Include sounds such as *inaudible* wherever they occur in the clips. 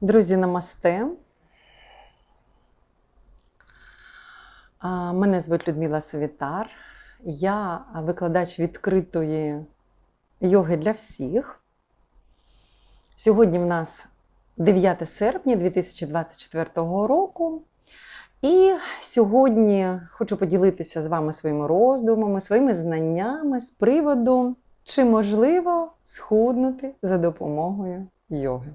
Друзі, намасте. Мене звуть Людмила Савітар. Я викладач відкритої йоги для всіх. Сьогодні в нас 9 серпня 2024 року. І сьогодні хочу поділитися з вами своїми роздумами, своїми знаннями з приводу, чи можливо схуднути за допомогою йоги.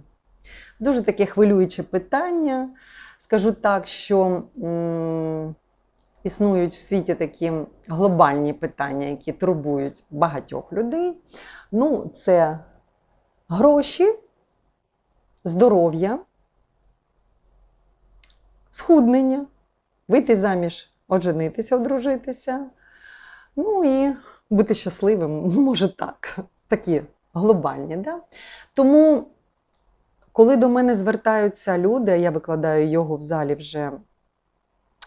Дуже таке хвилююче питання. Скажу так, що існують в світі такі глобальні питання, які турбують багатьох людей. Ну, це гроші, здоров'я, схуднення, вийти заміж, одженитися, одружитися. Ну і бути щасливим, *laughs* може так, такі глобальні. Да? Тому. Коли до мене звертаються люди, я викладаю його в залі вже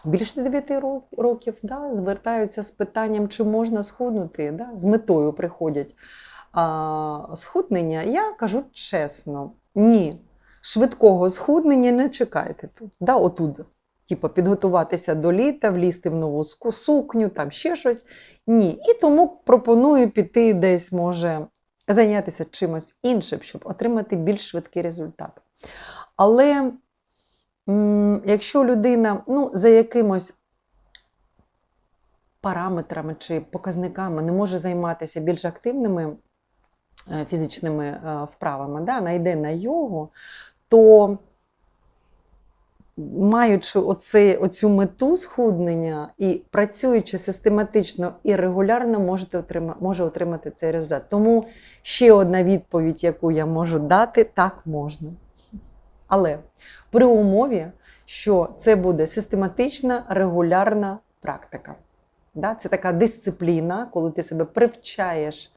більше 9 років, да, звертаються з питанням, чи можна схуднути, да, з метою приходять а, схуднення, я кажу чесно, ні, швидкого схуднення не чекайте тут. Да, отут, типу, підготуватися до літа, влізти в нову сукню, там ще щось. Ні. І тому пропоную піти десь, може зайнятися чимось іншим, щоб отримати більш швидкий результат. Але якщо людина ну, за якимось параметрами чи показниками не може займатися більш активними е, фізичними е, вправами, да, найде на йогу, то маючи оце, оцю мету схуднення і працюючи систематично і регулярно, можете отрима, може отримати цей результат. Тому ще одна відповідь, яку я можу дати, так можна. Але при умові, що це буде систематична регулярна практика. Да? Це така дисципліна, коли ти себе привчаєш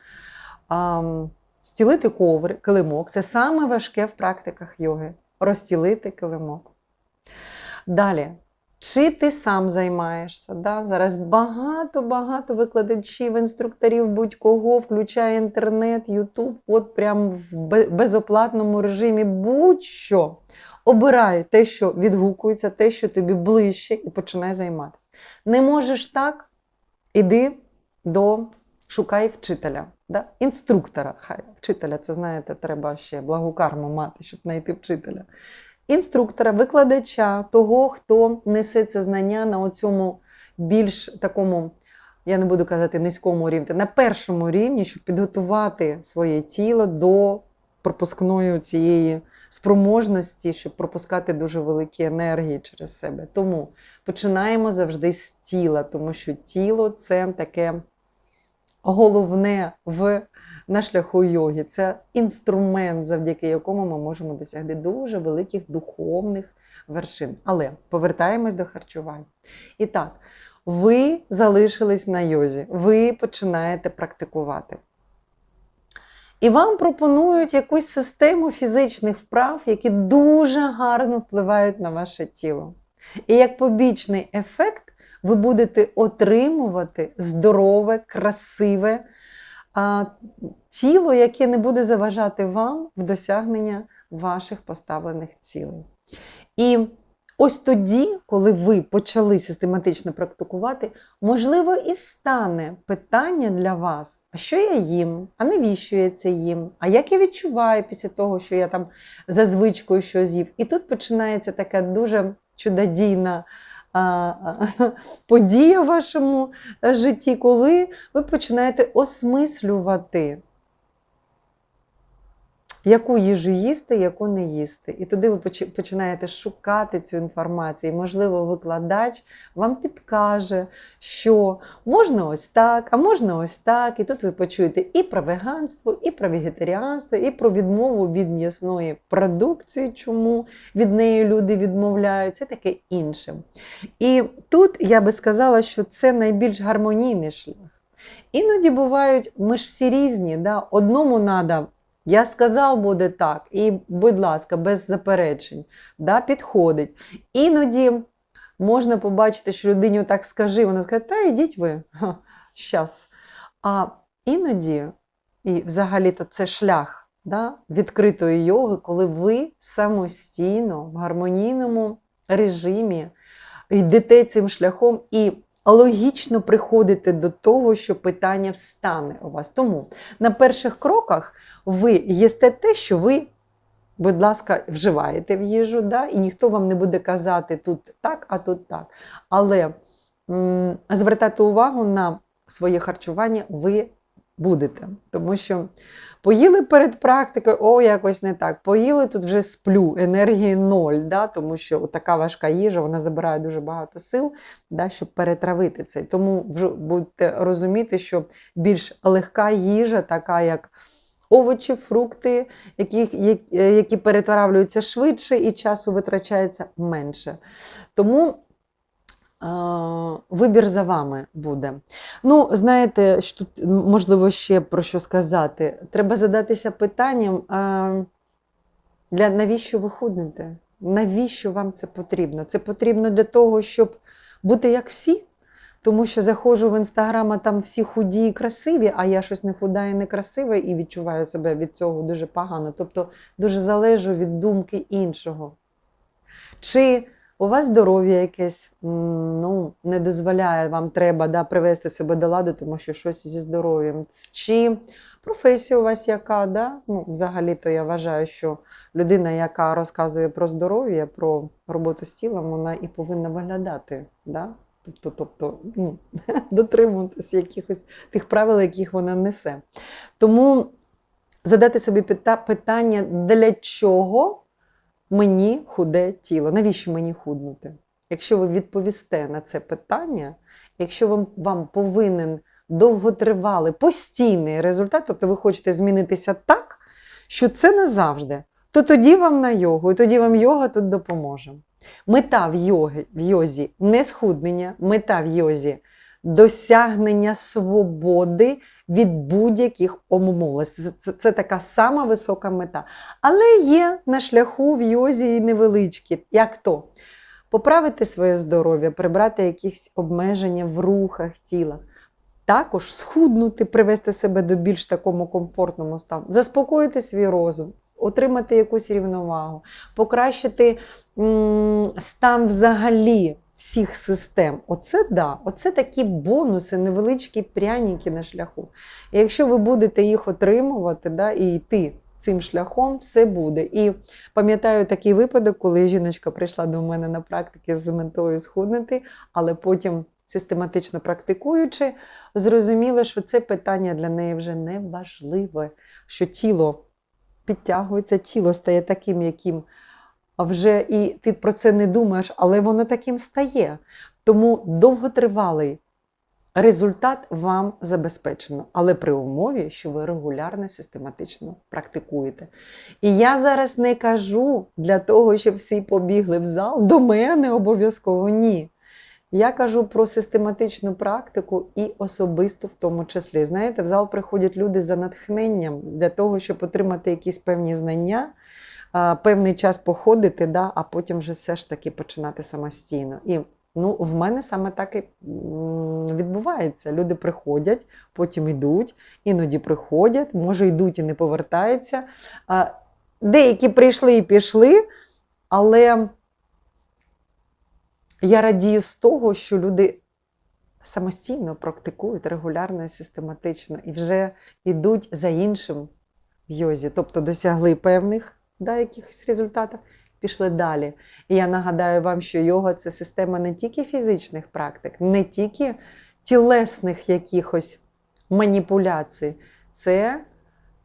стілити коврик, килимок. Це саме важке в практиках йоги розстілити килимок. Далі, чи ти сам займаєшся? Да? Зараз багато-багато викладачів, інструкторів, будь-кого, включає інтернет, Ютуб, от прям в безоплатному режимі будь-що. Обирай те, що відгукується, те, що тобі ближче, і починай займатися. Не можеш так, іди до шукай вчителя, да? інструктора. Хай вчителя, це знаєте, треба ще благу карму мати, щоб знайти вчителя інструктора, викладача, того, хто несе це знання на цьому більш такому, я не буду казати, низькому рівні, на першому рівні, щоб підготувати своє тіло до пропускної цієї спроможності, щоб пропускати дуже великі енергії через себе. Тому починаємо завжди з тіла, тому що тіло це таке головне в на шляху йоги. Це інструмент, завдяки якому ми можемо досягти дуже великих духовних вершин. Але повертаємось до харчування. І так, ви залишились на йозі, ви починаєте практикувати. І вам пропонують якусь систему фізичних вправ, які дуже гарно впливають на ваше тіло. І як побічний ефект, ви будете отримувати здорове, красиве тіло, яке не буде заважати вам в досягнення ваших поставлених цілей. І ось тоді, коли ви почали систематично практикувати, можливо, і встане питання для вас: а що я їм? А навіщо я це їм? А як я відчуваю після того, що я там за звичкою що з'їв? І тут починається така дуже чудодійна *laughs* подія в вашому е, житті, коли ви починаєте осмислювати, яку їжу їсти, яку не їсти. І туди ви починаєте шукати цю інформацію. І, можливо, викладач вам підкаже, що можна ось так, а можна ось так. І тут ви почуєте і про веганство, і про вегетаріанство, і про відмову від м'ясної продукції, чому від неї люди відмовляються, таке інше. І тут я би сказала, що це найбільш гармонійний шлях. Іноді бувають, ми ж всі різні, да? одному треба. Я сказав, буде так, і, будь ласка, без заперечень, да, підходить. Іноді можна побачити, що людині так скажи, вона скаже, та йдіть ви, щас. А іноді, і взагалі-то це шлях да, відкритої йоги, коли ви самостійно в гармонійному режимі йдете цим шляхом і логічно приходите до того, що питання встане у вас. Тому на перших кроках ви їсте те, що ви, будь ласка, вживаєте в їжу, да? і ніхто вам не буде казати тут так, а тут так. Але м, звертати увагу на своє харчування ви будете. Тому що поїли перед практикою, о, якось не так. Поїли тут вже сплю, енергії ноль, да? тому що така важка їжа вона забирає дуже багато сил, да, щоб перетравити це. Тому вже будете розуміти, що більш легка їжа, така як овочі, фрукти, які, які, які перетравлюються швидше і часу витрачається менше. Тому е, вибір за вами буде. Ну, знаєте, що тут можливо ще про що сказати. Треба задатися питанням, е, для навіщо ви худнете? Навіщо вам це потрібно? Це потрібно для того, щоб бути як всі. Тому що заходжу в інстаграм, а там всі худі і красиві, а я щось не худа і не красива і відчуваю себе від цього дуже погано. Тобто дуже залежу від думки іншого. Чи у вас здоров'я якесь ну, не дозволяє, вам треба да, привести себе до ладу, тому що щось зі здоров'ям. Чи професія у вас яка? Да? Ну, взагалі-то я вважаю, що людина, яка розказує про здоров'я, про роботу з тілом, вона і повинна виглядати. Да? Тобто, тобто ну, *laughs* дотримуватися якихось тих правил, яких вона несе. Тому задати собі питання, для чого мені худе тіло? Навіщо мені худнути? Якщо ви відповісте на це питання, якщо вам, вам повинен довготривалий, постійний результат, тобто ви хочете змінитися так, що це назавжди, то тоді вам на йогу, і тоді вам йога тут допоможе. Мета в йогі, в йозі не схуднення, мета в йозі досягнення свободи від будь-яких умов. Це, це, це така сама висока мета. Але є на шляху в йозі і невеличкі. Як то? Поправити своє здоров'я, прибрати якісь обмеження в рухах тіла. Також схуднути, привести себе до більш такому комфортному стану, заспокоїти свій розум, отримати якусь рівновагу, покращити м, стан взагалі всіх систем. Оце да, оце такі бонуси, невеличкі пряники на шляху. І якщо ви будете їх отримувати да, і йти цим шляхом, все буде. І пам'ятаю такий випадок, коли жіночка прийшла до мене на практики з метою схуднути, але потім. Систематично практикуючи, зрозуміла, що це питання для неї вже не важливе, що тіло підтягується, тіло стає таким, яким вже і ти про це не думаєш, але воно таким стає. Тому довготривалий результат вам забезпечено, але при умові, що ви регулярно, систематично практикуєте. І я зараз не кажу для того, щоб всі побігли в зал, до мене обов'язково ні. Я кажу про систематичну практику і особисту в тому числі. Знаєте, в зал приходять люди за натхненням для того, щоб отримати якісь певні знання, певний час походити, да, а потім вже все ж таки починати самостійно. І ну, в мене саме так і відбувається. Люди приходять, потім йдуть, іноді приходять, може йдуть і не повертаються. Деякі прийшли і пішли, але. Я радію з того, що люди самостійно практикують регулярно і систематично і вже йдуть за іншим в йозі, тобто досягли певних да, якихось результатів, пішли далі. І я нагадаю вам, що йога це система не тільки фізичних практик, не тільки тілесних якихось маніпуляцій, це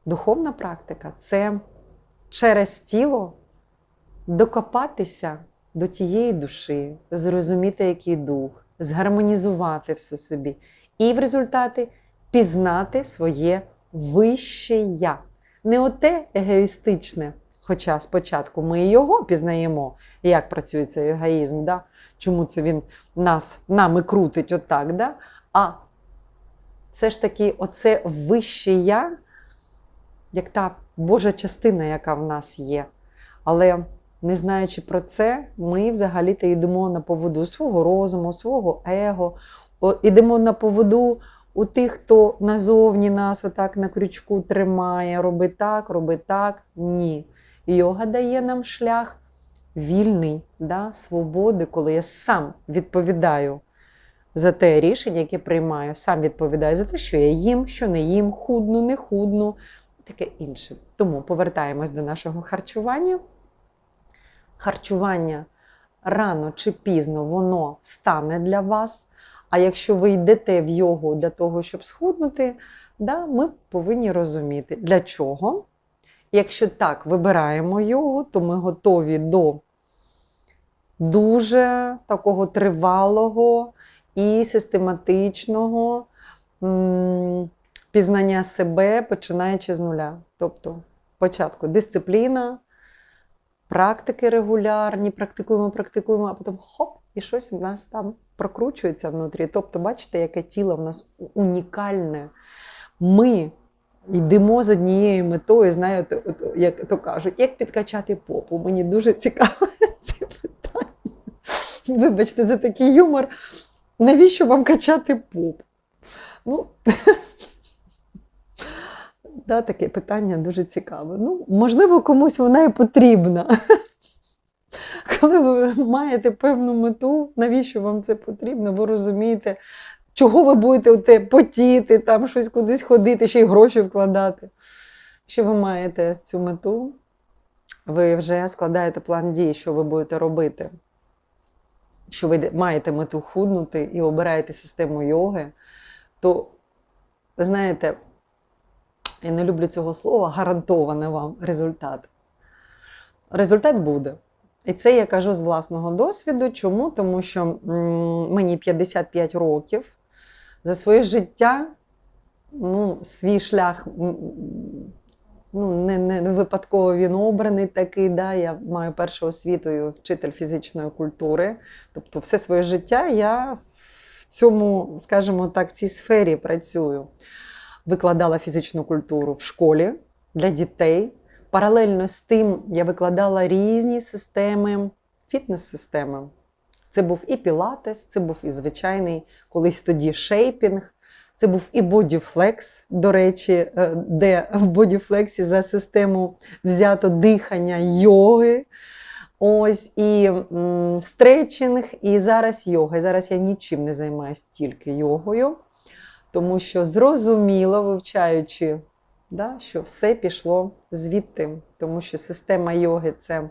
духовна практика, це через тіло докопатися до тієї душі, зрозуміти, який дух, згармонізувати все собі. І в результаті пізнати своє вище я. Не оте егоїстичне, хоча спочатку ми його пізнаємо, як працює цей егоїзм, да? чому це він нас нами крутить отак. Да? А все ж таки, оце вище я, як та Божа частина, яка в нас є. Але не знаючи про це, ми взагалі-то йдемо на поводу свого розуму, свого его, йдемо на поводу у тих, хто назовні нас отак на крючку тримає, роби так, роби так. Ні. Йога дає нам шлях вільний, да, свободи, коли я сам відповідаю за те рішення, яке приймаю, сам відповідаю за те, що я їм, що не їм, худну, не худну, таке інше. Тому повертаємось до нашого харчування. Харчування рано чи пізно воно встане для вас. А якщо ви йдете в йогу для того, щоб схуднути, да, ми повинні розуміти, для чого. Якщо так вибираємо йогу, то ми готові до дуже такого тривалого і систематичного пізнання себе, починаючи з нуля. Тобто, спочатку дисципліна, практики регулярні, практикуємо, практикуємо, а потім хоп, і щось в нас там прокручується внутрі. Тобто, бачите, яке тіло в нас унікальне. Ми йдемо з однією метою, знаєте, як то кажуть, як підкачати попу. Мені дуже цікаво *laughs* це питання. Вибачте, за такий юмор. Навіщо вам качати поп? Ну, *laughs* да, таке питання дуже цікаве. Ну, можливо, комусь вона і потрібна. *laughs* Коли ви маєте певну мету, навіщо вам це потрібно? Ви розумієте, чого ви будете оте потіти, там щось кудись ходити, ще й гроші вкладати. Якщо ви маєте цю мету, ви вже складаєте план дій, що ви будете робити. Що ви маєте мету худнути і обираєте систему йоги, то, знаєте, я не люблю цього слова, гарантований вам результат. Результат буде. І це я кажу з власного досвіду. Чому? Тому що мені 55 років. За своє життя, ну, свій шлях, ну, не, не, не випадково він обраний такий. Да? Я маю першу освіту вчитель фізичної культури. Тобто, все своє життя я в цьому, скажімо так, в цій сфері працюю. Викладала фізичну культуру в школі для дітей. Паралельно з тим я викладала різні системи, фітнес-системи. Це був і пілатес, це був і звичайний колись тоді шейпінг, це був і бодіфлекс, до речі, е, де в бодіфлексі за систему взято дихання йоги. Ось і м, стретчинг, і зараз йога. Зараз я нічим не займаюся тільки йогою, тому що зрозуміло, вивчаючи да, що все пішло звідти, тому що система йоги це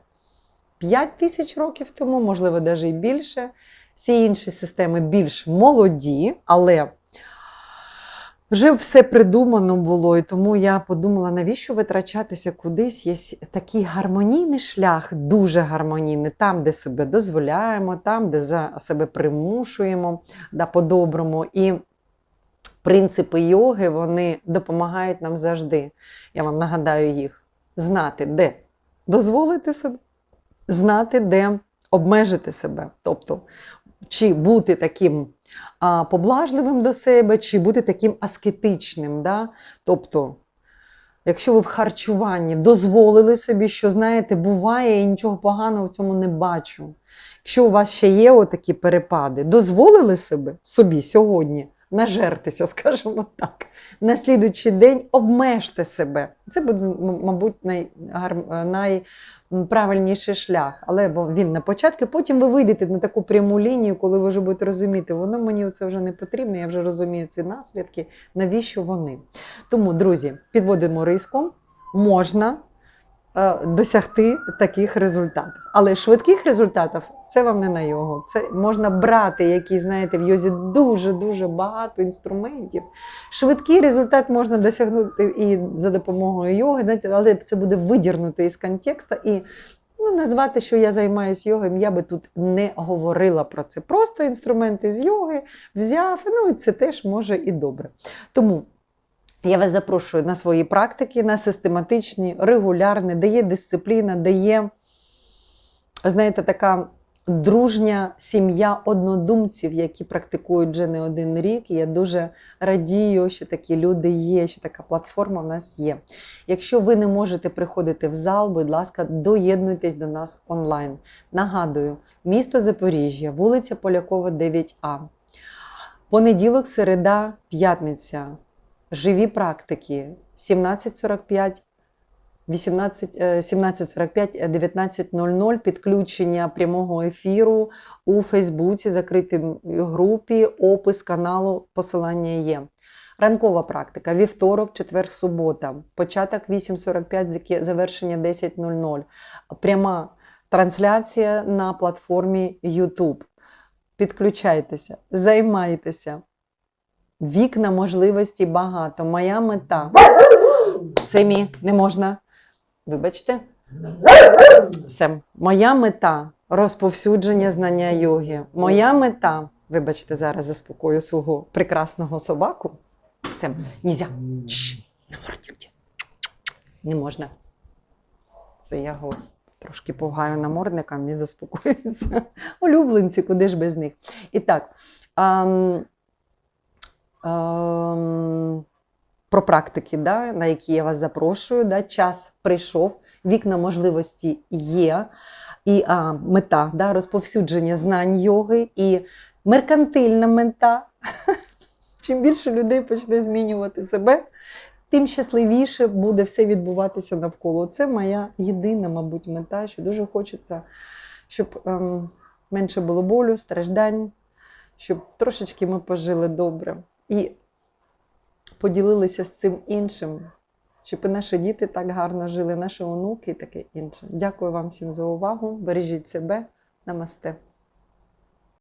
5 тисяч років тому, можливо, навіть і більше. Всі інші системи більш молоді, але вже все придумано було, і тому я подумала, навіщо витрачатися кудись. Є такий гармонійний шлях, дуже гармонійний, там, де себе дозволяємо, там, де за себе примушуємо да, по-доброму. І принципи йоги вони допомагають нам завжди. Я вам нагадаю їх: знати, де дозволити собі, знати, де обмежити себе. Тобто, чи бути таким а, поблажливим до себе, чи бути таким аскетичним. Да? Тобто, якщо ви в харчуванні дозволили собі, що знаєте, буває, і нічого поганого в цьому не бачу. Якщо у вас ще є отакі перепади, дозволили себе собі сьогодні нажертися, *laughs* скажімо так. На слідуючий день обмежте себе. Це буде, мабуть, найгар- найправильніший шлях. Але він на початку, потім ви вийдете на таку пряму лінію, коли ви вже будете розуміти, воно мені це вже не потрібно, я вже розумію ці наслідки, навіщо вони. Тому, друзі, підводимо риску, можна е, досягти таких результатів. Але швидких результатів це вам не на його. Це можна брати, які, знаєте, в йозі дуже-дуже багато інструментів. Швидкий результат можна досягнути і за допомогою йоги, знаєте, але це буде видірнути із контексту і ну, назвати, що я займаюся йогою, я би тут не говорила про це. Просто інструменти з йоги взяв, ну і це теж може і добре. Тому. Я вас запрошую на свої практики, на систематичні, регулярні, де є дисципліна, де є, знаєте, така дружня сім'я однодумців, які практикують вже не один рік. Я дуже радію, що такі люди є, що така платформа в нас є. Якщо ви не можете приходити в зал, будь ласка, доєднуйтесь до нас онлайн. Нагадую, місто Запоріжжя, вулиця Полякова, 9А. Понеділок, середа, п'ятниця. Живі практики 17.45, 18, е, 17.45, е, 19.00 підключення прямого ефіру у Фейсбуці, закритій групі, опис каналу, посилання є. Ранкова практика, вівторок, четвер, субота, початок 8.45, завершення 10.00. Пряма трансляція на платформі YouTube. Підключайтеся, займайтеся. Вікна можливості багато. Моя мета. Семі, не можна. Вибачте. Сем. Моя мета розповсюдження знання йоги. Моя мета, вибачте, зараз заспокою свого прекрасного собаку. Сем, намордник. Не можна. Це я його трошки повгаю намордником і заспокоїться. Улюбленці, куди ж без них. І так. ам, про практики, да, на які я вас запрошую. Да, час прийшов, вікна можливості є, і а, мета да, розповсюдження знань йоги, і меркантильна мета. *laughs* Чим більше людей почне змінювати себе, тим щасливіше буде все відбуватися навколо. Це моя єдина, мабуть, мета, що дуже хочеться, щоб ем, менше було болю, страждань, щоб трошечки ми пожили добре. І поділилися з цим іншим, щоб і наші діти так гарно жили, наші онуки і таке інше. Дякую вам всім за увагу. Бережіть себе. Намасте.